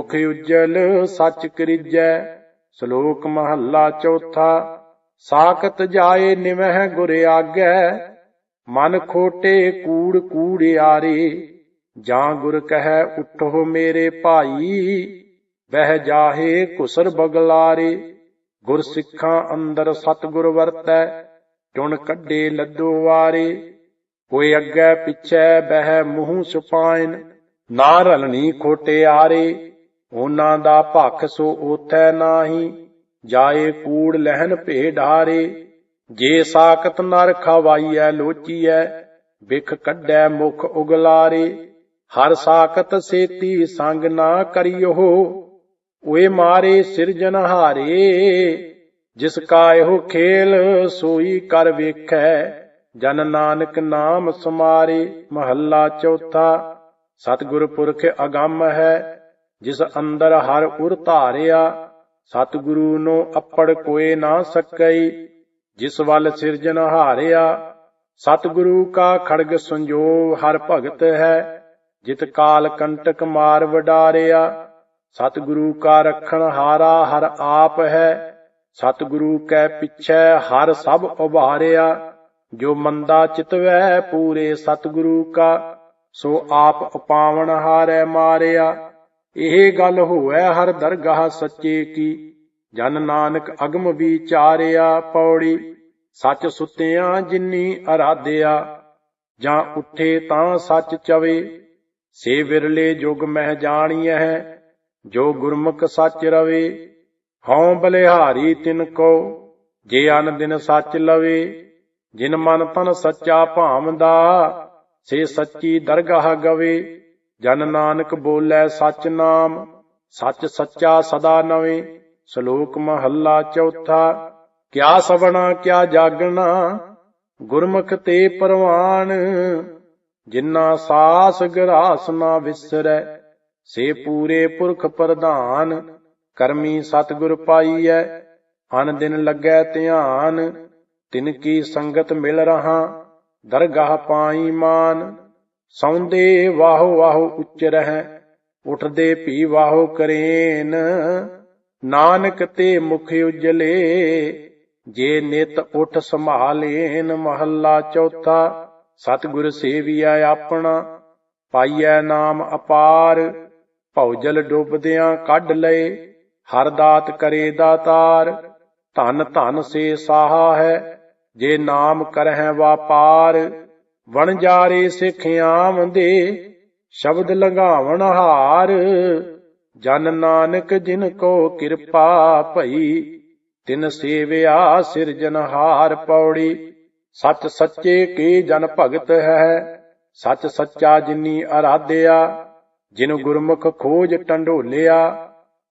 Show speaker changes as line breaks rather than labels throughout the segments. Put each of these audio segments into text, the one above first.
ਮੁਖ ਉਜਲ, ਸੱਚ ਕਰਿਜੈ, ਸ਼ਲੋਕ ਮਹੱਲਾ ਚੌਥਾ। ਸਾਖਤ ਜਾਏ ਨਿਵਹਿ ਗੁਰ ਆਗੈ, ਮਨ ਖੋਟੇ ਕੂੜ ਕੂੜਿਆਰੇ ਜਾਂ ਗੁਰ ਕਹੈ, ਉਠੋ ਮੇਰੇ ਭਾਈ, ਬਹਿ ਜਾਹੇ ਕੁਸਰ ਬਗਲਾਰੇ। ਗੁਰ ਸਿੱਖਾਂ ਅੰਦਰ ਸਤਿਗੁਰ ਵਰਤੈ ਚੁਣ ਕੱਢੇ ਲੱਦੋ ਵਾਰੇ। ਕੋਈ ਅੱਗੇ ਪਿੱਛੇ ਬਹਿ ਮੂੰਹ ਸੁਪਾਇਨ ਨਾ ਰਲਣੀ ਖੋਟੇ ਆਰੇ। ਉਹਨਾਂ ਦਾ ਭਖ ਸੋ ਉਥੈ ਨਾਹੀ, ਜਾਏ ਕੂੜ ਲਹਿਨ ਭੇਡਾਰੇ ਜੇ ਸਾਖਤ ਨਰ ਖਵਾਈਐ ਲੋਚੀਐ ਬਿਖ ਕੱਢੈ ਮੁਖ ਉਗਲਾਰੇ, ਹਰ ਸਾਖਤ ਸੇਤੀ ਸੰਗ ਨਾ ਕਰਿਓ, ਓਏ ਮਾਰੇ ਸਿਰਜਨਹਾਰੇ ਜਿਸ ਕਾ ਇਹੋ ਖੇਲ ਸੋਈ ਕਰ ਵੇਖੈ, ਜਨ ਨਾਨਕ ਨਾਮ ਸਮਾਰੇ, ਮਹੱਲਾ ਚੌਥਾ, ਸਤਿਗੁਰ ਪੁਰਖ ਅਗੰਮ ਹੈ ਜਿਸ ਅੰਦਰ ਹਰ ਉਰ ਧਾਰਿਆ, ਸਤਿਗੁਰੂ ਨੂੰ ਅੱਪੜ ਕੋਏ ਨਾ ਸਕਈ। ਜਿਸ ਵੱਲ ਸਿਰਜਨ ਹਾਰਿਆ, ਸਤਿਗੁਰੂ ਕਾ ਖੜਗ ਸੰਜੋ ਹਰ ਭਗਤ ਹੈ। ਜਿਤ ਕਾਲ ਕੰਟਕ ਮਾਰ ਵਡਾਰਿਆ, ਸਤਿਗੁਰੂ ਕਾ ਰਖਣ ਹਾਰਾ ਹਰ ਆਪ ਹੈ। ਸਤਿਗੁਰੂ ਕੈ ਪਿਛੈ ਹਰ ਸਭ ਉਭਾਰਿਆ, ਜੋ ਮੰਦਾ ਚਿਤਵੈ ਪੂਰੇ ਸਤਿਗੁਰੂ ਕਾ, ਸੋ ਆਪ ਉਪਾਵਨ ਹਾਰੈ ਮਾਰਿਆ। ਇਹ ਗੱਲ ਹੋਐ ਹਰ ਦਰਗਾਹ ਸੱਚੇ ਕੀ। ਜਨ ਨਾਨਕ ਅਗਮ ਵਿਚਾਰਿਆ ਪੌੜੀ, ਸੱਚ ਸੁਤਿਆਂ ਜਿਨੀ ਅਰਾਧਿਆ। ਜਾਂ ਉੱਠੇ ਤਾਂ ਸੱਚ ਚਵੇ, ਸੇ ਵਿਰਲੇ ਜੁਗ ਮਹਿ ਜਾਣੀਐ, ਜੋ ਗੁਰਮੁਖ ਸੱਚ ਰਵੇ। ਹਉ ਬਲਿਹਾਰੀ ਤਿਨ ਕੋ, ਜੇ ਅਨ ਦਿਨ ਸੱਚ ਲਵੇ। ਜਿਨ ਮਨ ਤਨ ਸੱਚਾ ਭਾਵਦਾ, ਸੇ ਸੱਚੀ ਦਰਗਾਹ ਗਵੇ। ਜਨ ਨਾਨਕ ਬੋਲੇ ਸਚ ਨਾਮ, ਸੱਚ ਸੱਚਾ ਸਦਾ ਨਵੇਂ, ਸ਼ਲੋਕ ਮਹੱਲਾ ਚੌਥਾ, ਕਿਆ ਸਵਣਾ, ਕਿਆ ਜਾਗਣਾ, ਗੁਰਮੁਖ ਤੇ ਪਰਵਾਨ, ਜਿਨ੍ਹਾਂ ਸਾਸ ਗਰਾਸ ਨਾ ਵਿਸਰੈ, ਸੇ ਪੂਰੇ ਪੁਰਖ ਪ੍ਰਧਾਨ, ਕਰਮੀ ਸਤਿਗੁਰ ਪਾਈਐ, ਅਨ ਦਿਨ ਲੱਗੈ ਧਿਆਨ, ਤਿਨ ਕੀ ਸੰਗਤ ਮਿਲ ਰਹਾ, ਦਰਗਾਹ ਪਾਈ ਮਾਨ ਸੌਂਦੇ ਵਾਹੋ ਵਾਹੋ ਉੱਚ ਰਹਿ, ਉਠਦੇ ਭੀ ਵਾਹੋ ਕਰੇਨ। ਨਾਨਕ ਤੇ ਮੁਖ ਉਜਲੇ, ਜੇ ਨਿਤ ਉਠ ਸੰਭਾਲੇਨ ਮਹੱਲਾ ਚੌਥਾ। ਸਤਿਗੁਰ ਸੇਵੀਆ ਆਪਣਾ, ਪਾਈਐ ਨਾਮ ਅਪਾਰ। ਭੌਜਲ ਡੁੱਬਦਿਆਂ ਕੱਢ ਲਏ, ਹਰ ਦਾਤ ਕਰੇ ਦਾਤਾਰ ਧਨ ਧਨ ਸੇ ਸਾਹਾ ਹੈ, ਜੇ ਨਾਮ ਕਰਹਿ ਵਾਪਾਰ। ਵਣਜਾਰੇ ਸਿੱਖ ਆਮਦੇ ਸ਼ਬਦ ਲੰਘਾਵਣ ਹਾਰ। ਜਨ ਨਾਨਕ ਜਿਨ ਕੋ ਕਿਰਪਾ ਭਈ, ਤਿਨ ਸੇਵਿਆ ਸਿਰਜਨਹਾਰ ਪੌੜੀ। ਸੱਚ ਸੱਚੇ ਕੀ ਜਨ ਭਗਤ ਹੈ, ਸੱਚ ਸੱਚਾ ਜਿਨੀ ਅਰਾਧਿਆ। ਜਿਨ ਗੁਰਮੁਖ ਖੋਜ ਟੰਡੋਲਿਆ,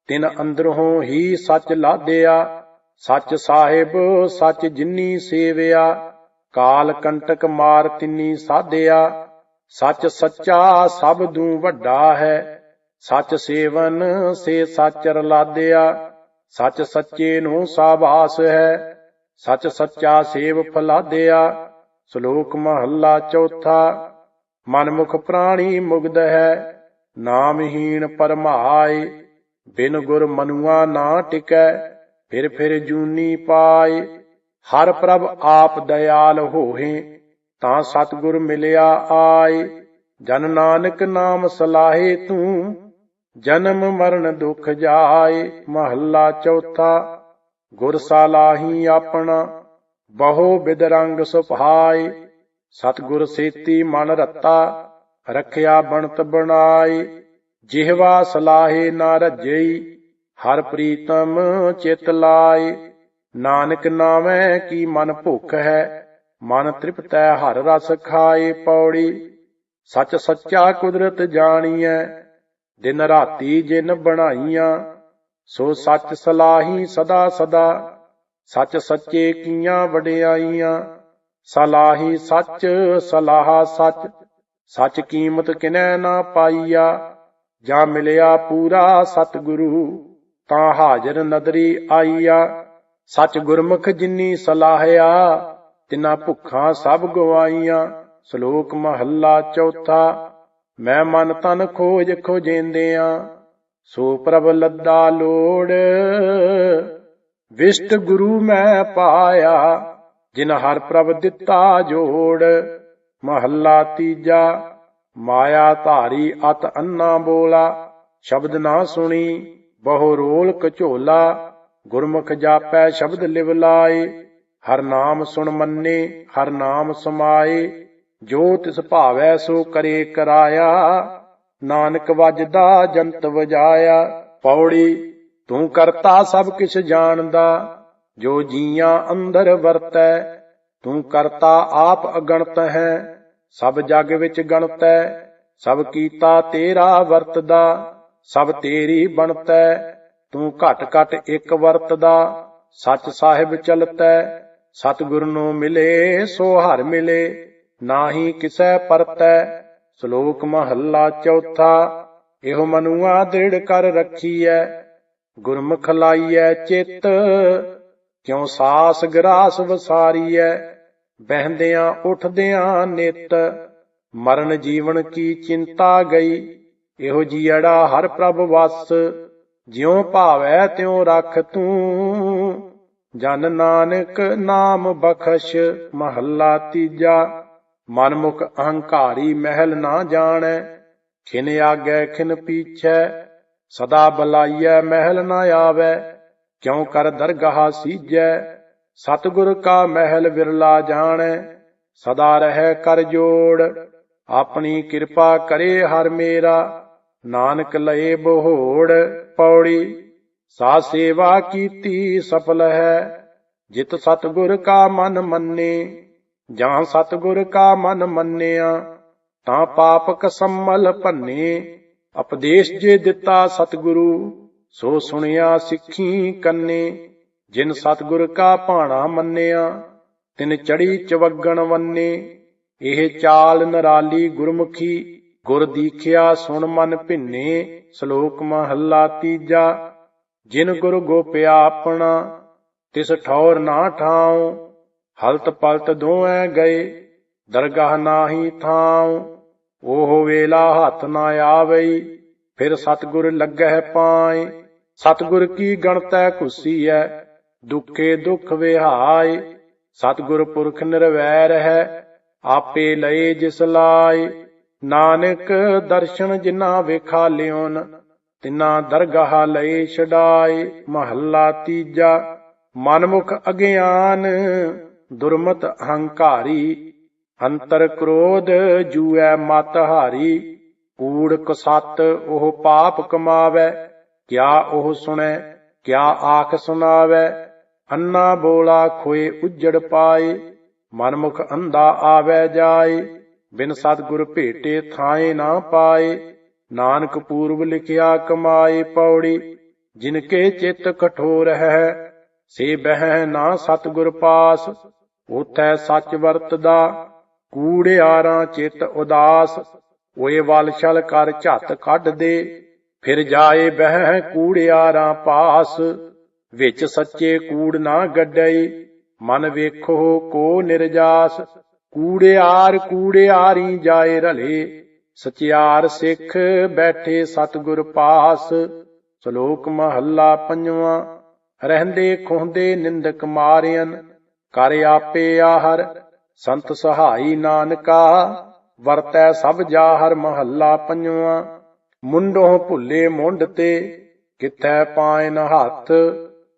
ਤਿਨ ਅੰਦਰੋਂ ਹੀ ਸੱਚ ਲਾਦਿਆ ਸੱਚ ਸਾਹਿਬ, ਸੱਚ ਜਿਨੀ ਸੇਵਿਆ। ਕਾਲ ਕੰਟਕ ਮਾਰ ਤਿਨੀ ਸਾਧਿਆ, ਸੱਚ ਸੱਚਾ ਸਭ ਦੂ ਵੱਡਾ ਹੈ। ਸੱਚ ਸੇਵਨ ਸੇ ਸੱਚ ਰਲਾਦਿਆ ਸੱਚ ਸੱਚੇ ਨੂੰ ਸਾਬਾਸ ਹੈ। ਸੱਚ ਸੱਚਾ ਸੇਵ ਫਲਾਦਿਆ ਸ਼ਲੋਕ ਮਹੱਲਾ ਚੌਥਾ, ਮਨਮੁਖ ਪ੍ਰਾਣੀ ਮੁਗਦ ਹੈ। ਨਾਮਹੀਣ ਪਰਮਾਏ, ਬਿਨ ਗੁਰ ਮਨੁਆ ਨਾ ਟਿਕੈ, ਫਿਰ ਫਿਰ ਜੂਨੀ ਪਾਏ। ਹਰ ਪ੍ਰਭ ਆਪ ਦਇਆਲ ਹੋਹੇ, ਤਾਂ ਸਤਿਗੁਰ ਮਿਲਿਆ ਆਏ। ਜਨ ਨਾਨਕ ਨਾਮ ਸਲਾਹੇ ਤੂੰ, ਜਨਮ ਮਰਨ ਦੁਖ ਜਾਏ। ਮਹੱਲਾ ਚੌਥਾ, ਗੁਰ ਸਾਲਾਹੀ ਆਪਣਾ, ਬਹੁ ਬਿਦ ਰੰਗ ਸੁਭਾਏ। ਸਤਿਗੁਰ ਸੇਤੀ ਮਨ ਰਤਾ, ਰਖਿਆ ਬਣਤ ਬਣਾਏ। ਜਿਹਵਾ ਸਲਾਹੇ ਨਾ ਰਜਈ, ਹਰ ਪ੍ਰੀਤਮ ਚਿਤ ਲਾਏ। ਨਾਨਕ ਨਾਮੈ ਕੀ ਮਨ ਭੁੱਖ ਹੈ, ਮਨ ਤ੍ਰਿਪਤੈ ਹਰ ਰਸ ਖਾਏ ਪੌੜੀ। ਸੱਚ ਸੱਚਾ ਕੁਦਰਤ ਜਾਣੀਐ, ਦਿਨ ਰਾਤੀ ਜਿਨ ਬਣਾਈਆਂ, ਸੋ ਸੱਚ ਸਲਾਹੀ ਸਦਾ ਸਦਾ। ਸੱਚ ਸੱਚੇ ਕੀਆਂ ਵਡਿਆਈਆਂ, ਸਲਾਹੀ ਸੱਚ, ਸਲਾਹਾ ਸੱਚ। ਸੱਚ ਕੀਮਤ ਕਿਨੈ ਨਾ ਪਾਈਆ, ਜਾਂ ਮਿਲਿਆ ਪੂਰਾ ਸਤਿਗੁਰੂ, ਤਾਂ ਹਾਜ਼ਰ ਨਦਰੀ ਆਈਆ। ਸੱਚ ਗੁਰਮੁਖ ਜਿਨੀ ਸਲਾਹਿਆ, ਤਿਨਾ ਭੁੱਖਾਂ ਸਭ ਗਵਾਈਆਂ, ਸ਼ਲੋਕ ਮਹੱਲਾ ਚੌਥਾ, ਮੈਂ ਮਨ ਤਨ ਖੋਜ ਖੋਜੇਂਦਿਆਂ, ਸੋ ਪ੍ਰਭ ਲੱਦਾ ਲੋੜ। ਵਿਸ਼ਟ ਗੁਰੂ ਮੈਂ ਪਾਇਆ, ਜਿਨ ਹਰ ਪ੍ਰਭ ਦਿੱਤਾ ਜੋੜ। ਮਹੱਲਾ ਤੀਜਾ, ਮਾਇਆ ਧਾਰੀ ਅਤ ਅੰਨਾ ਬੋਲਾ, ਸ਼ਬਦ ਨਾ ਸੁਣੀ, ਬਹੁ ਰੋਲ ਕਝੋਲਾ ਗੁਰਮੁਖ ਜਾਪੈ ਸ਼ਬਦ ਲਿਵ ਲਾਏ, ਹਰ ਨਾਮ ਸੁਣ ਮੰਨੇ, ਹਰ ਨਾਮ ਸਮਾਏ, ਜੋ ਤਿਸ ਭਾਵੈ ਸੋ ਕਰੇ ਕਰਾਇਆ, ਨਾਨਕ ਵਜਦਾ ਜੰਤ ਵਜਾਇਆ, ਪੌੜੀ, ਤੂੰ ਕਰਤਾ ਸਭ ਕਿਛ ਜਾਣਦਾ, ਜੋ ਜੀਆਂ ਅੰਦਰ ਵਰਤੈ, ਤੂੰ ਕਰਤਾ ਆਪ ਅਗਣਤ ਹੈ, ਸਭ ਜਗ ਵਿੱਚ ਗਣਤੈ, ਸਭ ਕੀਤਾ ਤੇਰਾ ਵਰਤਦਾ, ਸਭ ਤੇਰੀ ਬਣਤੈ ਤੂੰ ਘਟ ਘਟ ਇੱਕ ਵਰਤਦਾ। ਸੱਚ ਸਾਹਿਬ ਚਲਤੈ, ਸਤਿਗੁਰ ਨੂੰ ਮਿਲੇ ਸੋ ਹਰ ਮਿਲੇ, ਨਾਹੀ ਕਿਸੈ ਪਰਤੈ, ਸ਼ਲੋਕ ਮਹੱਲਾ ਚੌਥਾ, ਇਹੋ ਮਨੁਆ ਦ੍ਰਿੜ ਕਰ ਰੱਖੀਐ, ਗੁਰਮੁਖ ਲਾਈਐ ਚਿੱਤ, ਕਿਉ ਸਾਸ ਗਰਾਸ ਵਸਾਰੀਐ ਬਹਿੰਦਿਆਂ ਉਠਦਿਆਂ ਨਿਤ, ਮਰਨ ਜੀਵਨ ਕੀ ਚਿੰਤਾ ਗਈ, ਇਹੋ ਜੀੜਾ ਹਰ ਪ੍ਰਭ ਵਸ ਜਿਉ ਭਾਵੈ ਤਿਉ ਰੱਖ ਤੂੰ। ਜਨ ਨਾਨਕ ਨਾਮ ਬਖਸ਼, ਮਹੱਲਾ ਤੀਜਾ। ਮਨਮੁਖ ਅਹੰਕਾਰੀ ਮਹਿਲ ਨਾ ਜਾਣੈ, ਖਿਨ ਆਗੈ ਖਿਨ ਪੀਛੈ। ਸਦਾ ਬਲਾਈਐ ਮਹਿਲ ਨਾ ਆਵੈ, ਕਿਉ ਕਰ ਦਰਗਾਹ ਸੀਜੈ। ਸਤਿਗੁਰ ਕਾ ਮਹਿਲ ਵਿਰਲਾ ਜਾਣੈ, ਸਦਾ ਰਹਿ ਕਰ ਜੋੜ। ਆਪਣੀ ਕਿਰਪਾ ਕਰੇ ਹਰ ਮੇਰਾ। ਨਾਨਕ ਲਏ ਬਹੋੜ ਪੌੜੀ ਸਾ ਸੇਵਾ ਕੀਤੀ ਸਫਲ ਹੈ। ਜਿਤ ਸਤਿਗੁਰ ਕਾ ਮਨ ਮੰਨੇ, ਜਾਂ ਸਤਿਗੁਰ ਕਾ ਮਨ ਮੰਨਿਆ, ਤਾਂ ਪਾਪਕ ਸੰਮਲ ਭੰਨੇ। ਉਪਦੇਸ਼ ਜੇ ਦਿੱਤਾ ਸਤਿਗੁਰੂ, ਸੋ ਸੁਣਿਆ ਸਿੱਖੀ ਕੰਨੇ। ਜਿਨ ਸਤਿਗੁਰ ਕਾ ਭਾਣਾ ਮੰਨਿਆ, ਤਿਨ ਚੜੀ ਚਵਗਣ ਵੰਨੇ। ਇਹ ਚਾਲ ਨਰਾਲੀ ਗੁਰਮੁਖੀ ਗੁਰ ਦੀਖਿਆ ਸੁਣ ਮਨ ਭਿੰਨੇ, ਸ਼ਲੋਕ ਮਹੱਲਾ ਤੀਜਾ। ਜਿਨ ਗੁਰ ਗੋਪਿਆ ਆਪਣਾ, ਤਿਸ ਠੌਰ ਨਾ ਠਾਉ। ਹਲਤ ਪਲਤ ਦੋਐ ਗਏ, ਦਰਗਾਹ ਨਾਹੀ ਥਾਉ। ਉਹ ਵੇਲਾ ਹੱਥ ਨਾ ਆਵਈ, ਫਿਰ ਸਤਗੁਰ ਲੱਗਹਿ ਪਾਏ। ਸਤਗੁਰ ਕੀ ਗਣਤੈ ਕੁਸੀਐ ਦੁਖੇ ਦੁੱਖ ਵਿਹਾਏ। ਸਤਗੁਰ ਪੁਰਖ ਨਿਰਵੈਰ ਹੈ, ਆਪੇ ਲਏ ਜਿਸ ਲਾਏ। ਨਾਨਕ ਦਰਸ਼ਨ ਜਿਨਾ ਵੇਖਾ ਲਿਓਨ, ਤਿਨਾ ਦਰਗਾਹ ਲਏ ਛਡਾਏ, ਮਹੱਲਾ ਤੀਜਾ, ਮਨਮੁਖ ਅਗਿਆਨ, ਦੁਰਮਤ ਹੰਕਾਰੀ, ਅੰਤਰ ਕ੍ਰੋਧ ਜੂਐ ਮਤ ਹਾਰੀ, ਕੂੜ ਕਸਤ ਉਹ ਪਾਪ ਕਮਾਵੇ, ਕਿਆ ਉਹ ਸੁਣੈ, ਕਿਆ ਆਖ ਸੁਣਾਵੇ, ਅੰਨਾ ਬੋਲਾ ਖੋਏ ਉਜੜ ਪਾਏ, ਮਨਮੁਖ ਅੰਧਾ ਆਵੇ ਜਾਏ ਬਿਨ ਸਤਗੁਰ ਭੇਟੇ ਥਾਏ ਨਾ ਪਾਏ, ਨਾਨਕ ਪੂਰਬ ਲਿਖਿਆ ਕਮਾਏ ਪੌੜੀ, ਜਿਨ ਕੇ ਚਿੱਤ ਕਠੋਰ ਹੈ, ਸੇ ਬਹਿ ਨਾ ਸਤਗੁਰ ਪਾਸ, ਉਥੈ ਸੱਚ ਵਰਤਦਾ ਕੂੜਿਆਰਾਂ ਚਿੱਤ ਉਦਾਸ, ਓਏ ਵਲ ਛਲ ਕਰ ਝੱਤ ਕੱਢ ਦੇ, ਫਿਰ ਜਾਏ ਬਹਿ ਕੂੜਿਆਰਾਂ ਪਾਸ, ਵਿੱਚ ਸੱਚੇ ਕੂੜ ਨਾ ਗੱਡਈ, ਮਨ ਵੇਖੋ ਕੋ ਨਿਰਜਾਸ ਕੂੜਿਆਰ ਕੂੜਿਆਰੀ ਜਾਏ ਰਲੇ, ਸਚਿਆਰ ਸਿੱਖ ਬੈਠੇ ਸਤਗੁਰ ਪਾਸ, ਸ਼ਲੋਕ ਮਹੱਲਾ ਪੰਜਵਾਂ, ਰਹਿੰਦੇ ਖੁੰਦੇ ਨਿੰਦਕ ਮਾਰਿਆਨ ਕਰ ਆਪੇ ਆਹਰ, ਸੰਤ ਸਹਾਈ ਨਾਨਕਾ, ਵਰਤੈ ਸਭ ਜਾਹਰ ਮਹੱਲਾ ਪੰਜਵਾਂ, ਮੁੰਡੋਂ ਭੁੱਲੇ ਮੁੰਡ ਤੇ, ਕਿਥੈ ਪਾਇਨ ਹੱਥ,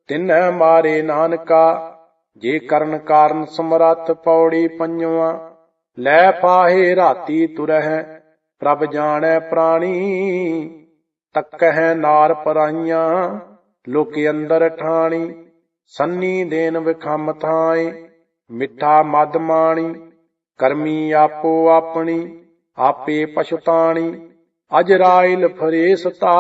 ਤਿਨੈ ਮਾਰੇ ਨਾਨਕਾ ਜੇ ਕਰਨ ਕਾਰਨ ਸਮਰੱਥ ਪੌੜੀ ਪੰਜਵਾਂ, ਲੈ ਫਾਹੇ ਰਾਤੀ ਤੁਰਹਿ, ਪ੍ਰਭ ਜਾਣੈ ਪ੍ਰਾਣੀ, ਤੱਕਹਿ ਨਾਰ ਪਰਾਈਆਂ, ਲੋਕ ਅੰਦਰ ਠਾਣੀ, ਸੰਨੀ ਦੇਨ ਵਿਖਮ ਥਾਏ, ਮਿੱਠਾ ਮਦ ਮਾਣੀ, ਕਰਮੀ ਆਪੋ ਆਪਣੀ, ਆਪੇ ਪਛਤਾਣੀ ਅਜਰਾਇਲ ਫਰੇਸਤਾ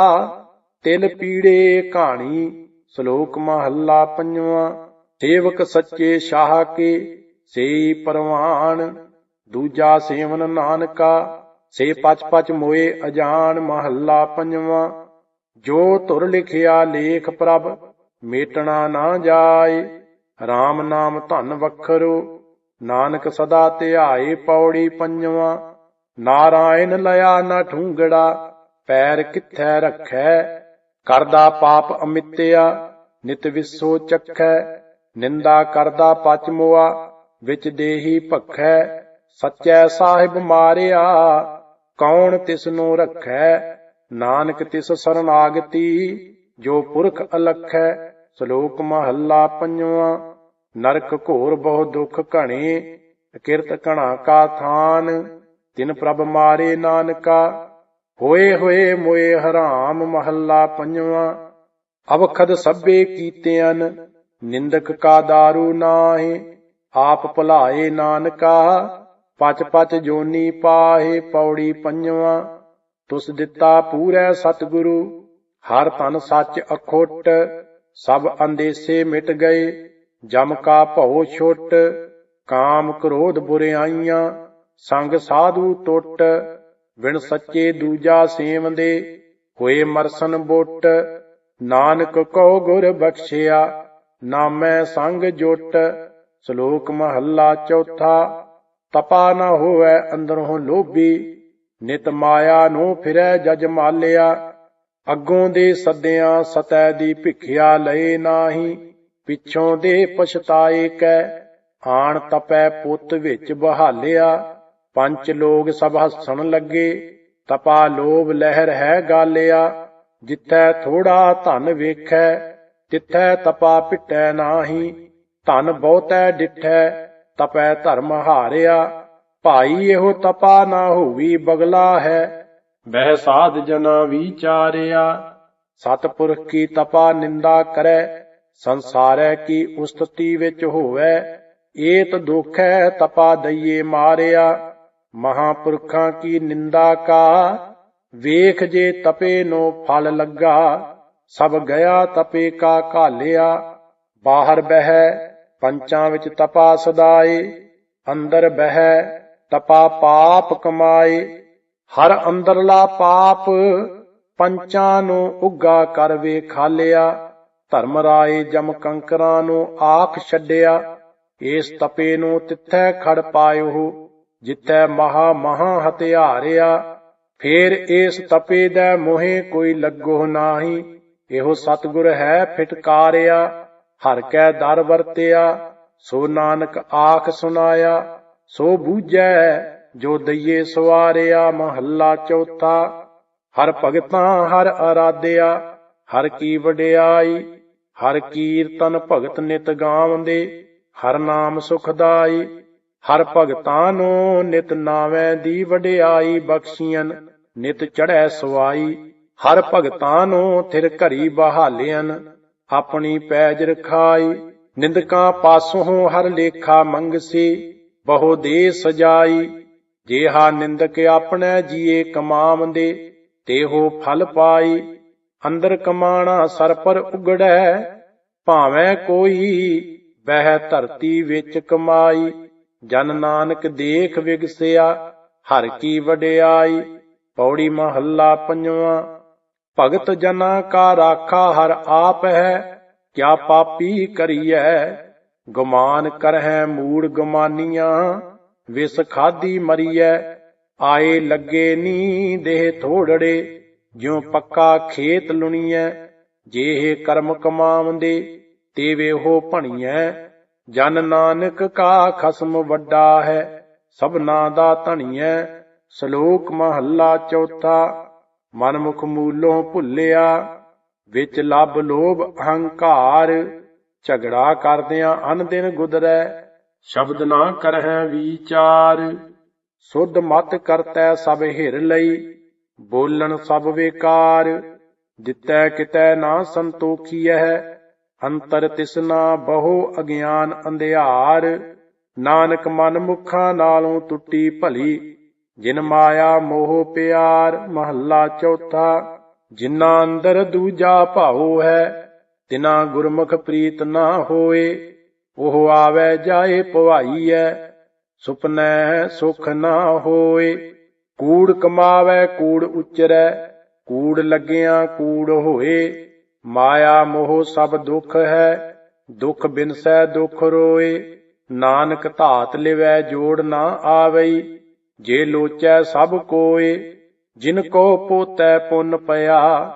ਤਿਲ ਪੀੜੇ ਕਹਾਣੀ ਸ਼ਲੋਕ ਮਹੱਲਾ ਪੰਜਵਾਂ। ਸੇਵਕ ਸੱਚੇ ਸ਼ਾਹ ਕੇ ਸੇਈ ਪਰਵਾਨ, ਦੂਜਾ ਸੇਵਨ ਨਾਨਕਾ, ਸੇ ਪਚ ਪਚ ਮੋਏ ਅਜਾਨ ਮਹੱਲਾ ਪੰਜਵਾਂ। ਜੋ ਤੁਰ ਲਿਖਿਆ ਲੇਖ ਪ੍ਰਭ, ਮੇਟਣਾ ਨਾ ਜਾਏ। RAM ਨਾਮ ਧਨ ਵਖਰੋ, ਨਾਨਕ ਸਦਾ ਧਿਆਏ ਪੌੜੀ ਪੰਜਵਾਂ। ਨਾਰਾਇਣ ਲਿਆ ਨਾ ਠੂੰਗੜਾ ਪੈਰ ਕਿੱਥੈ ਰੱਖੈ? ਕਰਦਾ ਪਾਪ ਅਮਿਤਿਆ, ਨਿਤ ਵਿਸੋ ਚੱਖੈ। ਨਿੰਦਾ ਕਰਦਾ ਪਚਮੋਆ, ਵਿੱਚ ਦੇਹੀ ਭਖੈ, ਸੱਚੈ ਸਾਹਿਬ ਮਾਰਿਆ। ਕੌਣ ਤਿਸ ਨੂੰ ਰੱਖੈ? ਨਾਨਕ ਤਿਸ ਸਰਨਾਗਤੀ, ਜੋ ਪੁਰਖ ਅਲਖੈ, ਸ਼ਲੋਕ ਮਹੱਲਾ ਪੰਜਵਾਂ। ਨਰਕ ਘੋਰ ਬਹੁ ਦੁਖ ਘਣੇ, ਕਿਰਤ ਘਣਾ ਕਾ ਥਾਨ। ਤਿਨ ਪ੍ਰਭ ਮਾਰੇ ਨਾਨਕਾ, ਹੋਏ ਹੋਏ ਮੋਏ ਹਰਾਮ ਮਹੱਲਾ ਪੰਜਵਾਂ। ਅਵਖਦ ਸਭੇ ਕੀਤਿਆਂ ਨਿੰਦਕ ਕਾ ਦਾਰੂ ਨਾਹੀ, ਆਪ ਭੁਲਾਏ ਨਾਨਕਾ ਪਚ ਪਚ ਜੋਨੀ ਪਾਹੇ ਪੌੜੀ ਪੰਜਵਾਂ, ਤੁਸ ਦਿੱਤਾ ਪੂਰੈ ਸਤਿਗੁਰੂ, ਹਰ ਤਨ ਸੱਚ ਅਖੋਟ, ਸਭ ਅੰਦੇਸੇ ਮਿਟ ਗਏ, ਜਮ ਕਾ ਭਉ ਛੁੱਟ, ਕਾਮ ਕ੍ਰੋਧ ਬੁਰਿਆਈਆਂ, ਸੰਗ ਸਾਧੂ ਟੁੱਟ ਵਿਣ ਸੱਚੇ ਦੂਜਾ ਸੇਵੰਦੇ, ਹੋਏ ਮਰਸਨ ਬੋਟ, ਨਾਨਕ ਕੋ ਗੁਰ ਬਖਸ਼ਿਆ ਨਾਮੈ ਸੰਗ ਜੁਟ, ਸ਼ਲੋਕ ਮਹੱਲਾ ਚੌਥਾ, ਤਪਾ ਨਾ ਹੋਵੇ ਅੰਦਰੋਂ ਲੋਭੀ, ਨਿਤ ਮਾਇਆ ਨੂੰ ਫਿਰੈ ਜਜ ਮਾਲਿਆ, ਅੱਗੋਂ ਦੇ ਸੱਦਿਆਂ ਸਤੈ ਦੀ ਭਿਖਿਆ ਲਏ ਨਾਹੀ, ਪਿੱਛੋਂ ਦੇ ਪਛਤਾਏ ਕੈ, ਆਣ ਤਪੈ ਪੁੱਤ ਵਿੱਚ ਬਹਾਲਿਆ, ਪੰਜ ਲੋਗ ਸਭ ਹੱਸਣ ਲੱਗੇ, ਤਪਾ ਲੋਭ ਲਹਿਰ ਹੈ ਗਾਲਿਆ, ਜਿੱਥੈ ਥੋੜਾ ਧਨ ਵੇਖੈ ਤਿੱਥੈ ਤਪਾ ਪਿਟੈ ਨਾਹੀ, ਧਨ ਬਹੁਤੈ ਡਿਠੈ, ਤਪੈ ਧਰਮ ਹਾਰਿਆ। ਭਾਈ ਇਹੋ ਤਪਾ ਨਾ ਹੋਵੀ ਬਗਲਾ ਹੈ, ਬਹਿ ਸਾਧ ਜਨਾ ਵਿਚਾਰਿਆ ਸਤਪੁਰਖ ਕੀ ਤਪਾ ਨਿੰਦਾ ਕਰੈ, ਸੰਸਾਰੈ ਕੀ ਉਸਤਤੀ ਵਿੱਚ ਹੋਵੈ। ਏਤ ਦੁਖੈ ਤਪਾ ਦਈਏ ਮਾਰਿਆ, ਮਹਾਪੁਰਖਾਂ ਕੀ ਨਿੰਦਾ ਕਾ। ਵੇਖ ਜੇ ਤਪੇ ਨੂੰ ਫਲ ਲੱਗਾ ਸਭ ਗਿਆ ਤਪੇ ਕਾ ਘਾਲਿਆ, ਬਾਹਰ ਬਹਿ, ਪੰਚਾਂ ਵਿੱਚ ਤਪਾ ਸਦਾਏ, ਅੰਦਰ ਬਹਿ, ਤਪਾ ਪਾਪ ਕਮਾਏ, ਹਰ ਅੰਦਰਲਾ ਪਾਪ ਪੰਚਾਂ ਨੂੰ ਉੱਗਾ ਕਰ ਵੇ ਖਾਲਿਆ, ਧਰਮ ਰਾਏ ਜਮ ਕੰਕਰਾਂ ਨੂੰ ਆਖ ਛੱਡਿਆ, ਇਸ ਤਪੇ ਨੂੰ ਤਿੱਥੈ ਖੜ ਪਾਇਓ ਜਿੱਤੈ ਮਹਾ ਮਹਾ ਹਤਿਆਰਿਆ ਫੇਰ ਇਸ ਤਪੇ ਦਾ ਮੋਹੇ ਕੋਈ ਲੱਗੋ ਨਾਹੀ ਇਹੋ ਸਤਗੁਰ ਹੈ ਫਿਟਕਾਰਿਆ, ਹਰ ਕੈ ਦਰ ਵਰਤਿਆ, ਸੋ ਨਾਨਕ ਆਖ ਸੁਨਾਇਆ ਸੋ ਬੂਝੈ, ਜੋ ਦਈਏ ਸਵਾਰਿਆ ਮਹੱਲਾ ਚੌਥਾ, ਹਰ ਭਗਤਾਂ ਹਰ ਅਰਾਧਿਆ, ਹਰ ਕੀ ਵਡਿਆਈ, ਹਰ ਕੀਰਤਨ ਭਗਤ ਨਿਤ ਗਾਵੰਦੇ ਹਰ ਨਾਮ ਸੁਖਦਾਈ, ਹਰ ਭਗਤਾਂ ਨੂੰ ਨਿਤ ਨਾਵੇਂ ਦੀ ਵਡਿਆਈ ਬਖਸ਼ੀਆਂ ਨਿਤ ਚੜ੍ਹੈ ਸਵਾਈ। ਹਰ ਭਗਤਾਂ ਨੂੰ ਥਿਰ ਘਰੀ ਬਹਾਲਿਆਂ ਆਪਣੀ ਪੈਜ ਰਖਾਈ, ਨਿੰਦਕਾਂ ਪਾਸੋਂ ਹਰ ਲੇਖਾ ਮੰਗਸੀ, ਬਹੁ ਦੇ ਸਜਾਈ। ਜੇਹਾ ਨਿੰਦਕ ਆਪਣੇ ਜੀਏ ਕਮਾਵੰਦੇ, ਤੇਹੋ ਫਲ ਪਾਈ। ਅੰਦਰ ਕਮਾਣਾ ਸਰ ਪਰ ਉਗੜੈ, ਭਾਵੇਂ ਕੋਈ ਬਹਿ ਧਰਤੀ ਵਿੱਚ ਕਮਾਈ। ਜਨ ਨਾਨਕ ਦੇਖ ਵਿਗਸਿਆ, ਹਰ ਕੀ ਵਡਿਆਈ। ਪੌੜੀ ਮਹੱਲਾ ਪੰਜਵਾਂ ਭਗਤ ਜਨਾ ਕਾ ਰਾਖਾ ਹਰ ਆਪ ਹੈ, ਕਿਆ ਪਾਪੀ ਕਰੀਐ? ਗੁਮਾਨ ਕਰਹਿ ਮੂੜ ਗਮਾਨੀਆਂ, ਵਿਸ ਖਾਦੀ ਮਰੀਐ? ਆਏ ਲੱਗੇ ਨੀ ਦੇਹ ਥੋੜੜੇ, ਜਿਉ ਪੱਕਾ ਖੇਤ ਲੁਣੀਐ? ਜੇਹ ਕਰਮ ਕਮਾਵੰਦੇ ਤੇਵੇ ਹੋ ਭਣੀਐ? ਜਨ ਨਾਨਕ ਕਾ ਖਸਮ ਵੱਡਾ ਹੈ, ਸਭਨਾ ਦਾ ਧਣੀਐ? ਸ਼ਲੋਕ ਮਹੱਲਾ ਚੌਥਾ ਮਨਮੁਖ ਮੂਲੋਂ ਭੁੱਲਿਆ, ਵਿੱਚ ਲੱਭ ਲੋਭ ਅਹੰਕਾਰ। ਝਗੜਾ ਕਰਦਿਆਂ ਅਨ ਦਿਨ ਗੁਦਰੈ, ਸ਼ਬਦ ਨਾ ਕਰਹਿ ਵਿਚਾਰ। ਸੁਧ ਮਤ ਕਰਤੈ ਸਭ ਹਿਰ ਲਈ, ਬੋਲਣ ਸਭ ਵੇਕਾਰ। ਦਿੱਤੈ ਕਿਤੈ ਨਾ ਸੰਤੋਖੀਐ, ਅੰਤਰ ਤਿਸਨਾ ਬਹੁ ਅਗਿਆਨ ਅੰਧਿਆਰ। ਨਾਨਕ ਮਨ ਮੁਖਾਂ ਨਾਲੋਂ ਟੁੱਟੀ ਭਲੀ ਜਿਨ ਮਾਇਆ ਮੋਹ ਪਿਆਰ, ਮਹੱਲਾ ਚੌਥਾ, ਜਿਨ੍ਹਾਂ ਅੰਦਰ ਦੂਜਾ ਭਾਉ ਹੈ, ਤਿਨਾ ਗੁਰਮੁਖ ਪ੍ਰੀਤ ਨਾ ਹੋਏ, ਉਹ ਆਵੇ ਜਾਏ ਭਵਾਈਐ ਸੁਪਨੈ ਸੁਖ ਨਾ ਹੋਏ। ਕੂੜ ਕਮਾਵੇ, ਕੂੜ ਉਚਰੈ, ਕੂੜ ਲੱਗਿਆ ਕੂੜ ਹੋਏ। ਮਾਇਆ ਮੋਹ ਸਭ ਦੁੱਖ ਹੈ, ਦੁੱਖ ਬਿਨਸੈ ਦੁੱਖ ਰੋਏ। ਨਾਨਕ ਧਾਤ ਲਿਵੈ ਜੋੜ ਨਾ ਆਵਈ। ਜੇ ਲੋਚੈ ਸਭ ਕੋਏ, ਜਿਨ ਕੋ ਪੋਤੈ ਪੁੰਨ ਪਿਆ,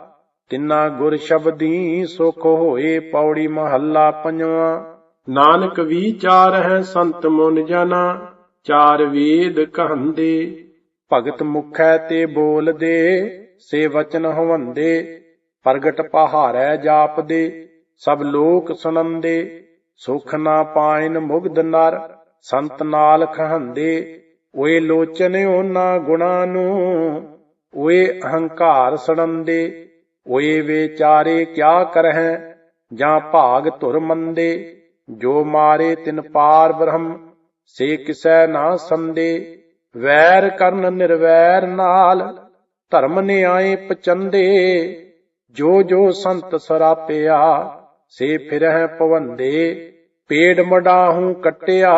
ਤਿੰਨਾ ਗੁਰ ਸ਼ਬਦੀ ਸੁਖ ਹੋਏ ਪੌੜੀ ਮਹੱਲਾ ਪੰਜਵਾਂ। ਨਾਨਕ ਵਿਚਾਰ ਹੈ ਸੰਤ ਮੁਨ ਜਨਾ ਚਾਰ ਵੇਦ ਕਹੰਦੇ। ਭਗਤ ਮੁਖੈ ਤੇ ਬੋਲਦੇ, ਸੇ ਵਚਨ ਹਵੰਦੇ, ਪ੍ਰਗਟ ਪਹਾਰੈ ਜਾਪਦੇ, ਸਭ ਲੋਕ ਸੁਣੰਦੇ। ਸੁਖ ਨਾ ਪਾਇਨ ਮੁਗਧ ਨਰ, ਸੰਤ ਨਾਲ ਖਹੰਦੇ ਓਏ ਲੋਚਨ ਉਹਨਾਂ ਗੁਣਾ ਨੂੰ, ਓਏ ਅਹੰਕਾਰ ਸੜੰਦੇ, ਓਏ ਵਿਚਾਰੇ ਕਿਆ ਕਰਹਿ, ਜਾਂ ਭਾਗ ਧੁਰ ਮੰਦੇ, ਜੋ ਮਾਰੇ ਤਿਨ ਪਾਰ ਬ੍ਰਹਮ, ਸੇ ਕਿਸੈ ਨਾ ਸੰਦੇ, ਵੈਰ ਕਰਨ ਨਿਰਵੈਰ ਨਾਲ, ਧਰਮ ਨਿਆਏ ਪਚੰਦੇ, ਜੋ ਜੋ ਸੰਤ ਸਰਾਪਿਆ, ਸੇ ਫਿਰਹਿ ਪਵੰਦੇ, ਪੇੜ ਮਡਾਹੂ ਕਟਿਆ,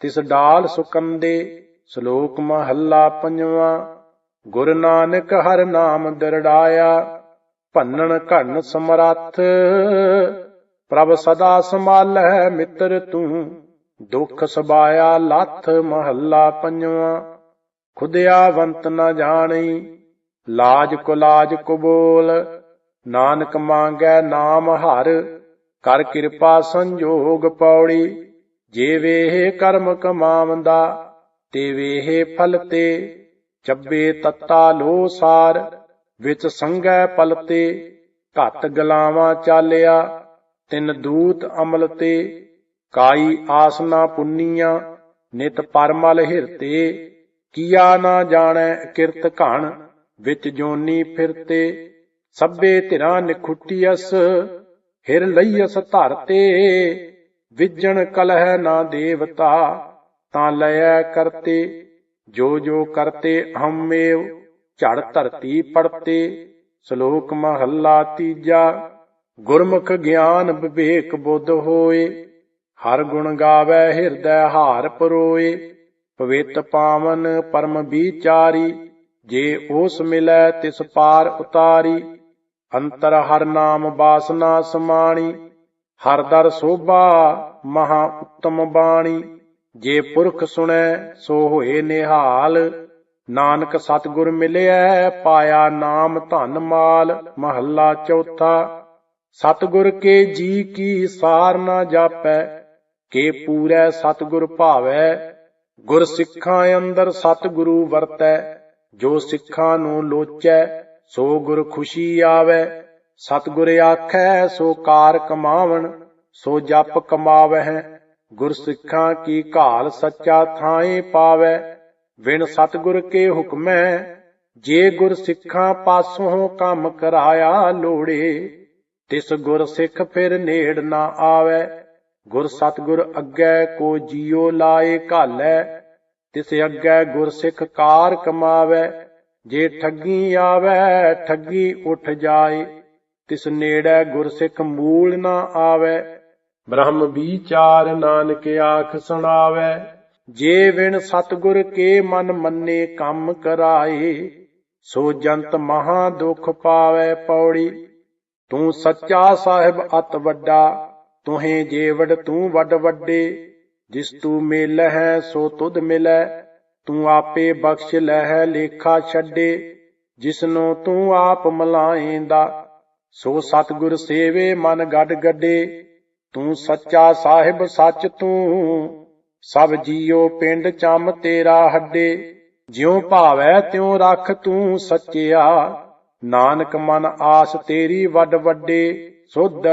ਤਿਸ ਡਾਲ ਸੁਕੰਦੇ ਸ਼ਲੋਕ ਮਹੱਲਾ ਪੰਜਵਾਂ, ਗੁਰ ਨਾਨਕ ਹਰ ਨਾਮ ਦਰੜਾਇਆ, ਭੰਨਣ ਘਣ ਸਮਰੱਥ, ਪ੍ਰਭ ਸਦਾ ਸੰਭਾਲੈ ਮਿੱਤਰ ਤੂੰ, ਦੁੱਖ ਸਬਾਇਆ ਲੱਥ ਮਹੱਲਾ ਪੰਜਵਾਂ ਖੁਦਿਆਵੰਤ ਨਾ ਜਾਣੀ, ਲਾਜ ਕੋ ਲਾਜ ਕੋ ਨਾਨਕ ਮੰਗੈ ਨਾਮ ਹਰ, ਕਰ ਕਿਰਪਾ ਸੰਜੋਗ ਪੌੜੀ, ਜੇ ਵੇਹ ਕਰਮ ਕਮਾਵੰਦਾ ਤੇ ਵੇਹੇ ਫਲ ਤੇ, ਚੱਬੇ ਤੱਤਾ ਲੋ ਸਾਰ, ਵਿੱਚ ਸੰਗੈ ਪਲਤੇ ਘੱਟ ਗਲਾਵਾਂ ਚਾਲਿਆ, ਤਿੰਨ ਦੂਤ ਅਮਲ ਤੇ, ਕਾਈ ਆਸਨਾ ਪੁੰਨੀਆਂ, ਨਿਤ ਪਰਮਲ ਹਿਰਤੇ ਕੀਆ ਨਾ ਜਾਣੈ ਕਿਰਤ ਘਣ, ਵਿੱਚ ਜੋਨੀ ਫਿਰਤੇ ਸਭੇ ਧਿਰਾਂ ਨਿਖੁੱਟੀਐਸ ਹਿਰ ਲਈਐਸ ਧਰਤੇ ਵਿਜਣ ਕਲਹਿ ਨਾ ਦੇਵਤਾ। ਤਾਂ ਲਿਆ ਕਰਤੇ, ਜੋ ਜੋ ਕਰਤੇ ਹਮੇਵ ਝੜ ਧਰਤੀ ਪੜਤੇ, ਸ਼ਲੋਕ ਮਹੱਲਾ ਤੀਜਾ, ਗੁਰਮੁਖ ਗਿਆਨ ਵਿਵੇਕ ਬੁੱਧ ਹੋਏ, ਹਰ ਗੁਣ ਗਾਵੇ ਹਿਰਦੈ ਹਾਰ ਪਰੋਏ, ਪਵਿੱਤ ਪਾਵਨ ਪਰਮ ਵਿਚਾਰੀ, ਜੇ ਉਸ ਮਿਲੈ ਤਿਸ ਪਾਰ ਉਤਾਰੀ, ਅੰਤਰ ਹਰ ਨਾਮ ਬਾਸਨਾ ਸਮਾਣੀ, ਹਰ ਦਰ ਸੋਭਾ ਮਹਾ ਉੱਤਮ ਬਾਣੀ। ਜੇ ਪੁਰਖ ਸੁਣੈ, ਸੋ ਹੋਏ ਨਿਹਾਲ। ਨਾਨਕ ਸਤਿਗੁਰ ਮਿਲਿਆ ਪਾਇਆ ਨਾਮ ਧਨ ਮਾਲ, ਮਹੱਲਾ ਚੌਥਾ। ਸਤਿਗੁਰ ਕੇ ਜੀ ਕੀ ਸਾਰ ਨਾ ਜਾਪੈ, ਕੇ ਪੂਰੈ ਸਤਿਗੁਰ ਭਾਵੈ। ਗੁਰ ਸਿੱਖਾਂ ਅੰਦਰ ਸਤਿਗੁਰੂ ਵਰਤੈ, ਜੋ ਸਿੱਖਾਂ ਨੂੰ ਲੋਚੈ, ਸੋ ਗੁਰ ਖੁਸ਼ੀ ਆਵੈ। ਸਤਿਗੁਰ ਆਖੈ, ਸੋ ਕਾਰ ਕਮਾਵਣ, ਸੋ ਜਪ ਕਮਾਵਹਿ। ਗੁਰ ਸਿੱਖਾਂ ਕੀ ਘਾਲ ਸੱਚਾ ਥਾਏ ਪਾਵੈ ਵਿਣ ਸਤਿਗੁਰ ਕੇ ਹੁਕਮੈ, ਜੇ ਗੁਰ ਸਿੱਖਾਂ ਪਾਸੋਂ ਕੰਮ ਕਰਾਇਆ ਲੋੜੇ, ਤਿਸ ਗੁਰ ਸਿੱਖ ਫਿਰ ਨੇੜ ਨਾ ਆਵੈ, ਗੁਰ ਸਤਿਗੁਰ ਅੱਗੇ ਕੋ ਜੀਉ ਲਾਏ ਘਾਲੈ, ਤਿਸ ਅੱਗੇ ਗੁਰ ਸਿੱਖ ਕਾਰ ਕਮਾਵੈ, ਜੇ ਠੱਗੀ ਆਵੈ, ਠੱਗੀ ਉੱਠ ਜਾਏ, ਤਿਸ ਨੇੜੇ ਗੁਰ ਸਿੱਖ ਮੂਲ ਨਾ ਆਵੈ ਬ੍ਰਹਮ ਵਿਚਾਰ ਨਾਨਕ ਆਖ ਸੁਣਾਵੈ, ਜੇ ਵਿਣ ਸਤਗੁਰ ਕੇ ਮਨ ਮੰਨੇ ਕੰਮ ਕਰਾਏ, ਸੋ ਜੰਤ ਮਹਾ ਦੁਖ ਪਾਵੈ ਪੌੜੀ। ਤੂੰ ਸੱਚਾ ਸਾਹਿਬ ਅਤ ਵੱਡਾ, ਤੁਹੇ ਜੇਵੜ ਤੂੰ ਵੱਡ ਵੱਡੇ। ਜਿਸ ਤੂੰ ਮੇਲ ਹੈ ਸੋ ਤੁਧ ਮਿਲੈ ਤੂੰ ਆਪੇ ਬਖਸ਼ ਲਹਿ, ਲੇਖਾ ਛੱਡੇ। ਜਿਸਨੂੰ ਤੂੰ ਆਪ ਮਲਾਏਂਦਾ, ਸੋ ਸਤਗੁਰ ਸੇਵੇ ਮਨ ਗੱਡ ਗੱਡੇ। ਤੂੰ ਸੱਚਾ ਸਾਹਿਬ ਸੱਚ ਤੂੰ, ਸਭ ਜੀਓ ਪਿੰਡ ਚੰਮ ਤੇਰਾ ਹੱਡੇ। ਜਿਉ ਭਾਵੈ ਤਿਉ ਰੱਖ ਤੂੰ ਸੱਚਿਆ। ਨਾਨਕ ਮਨ ਆਸ ਤੇਰੀ ਵੱਡ ਵੱਡੇ, ਸੁਧ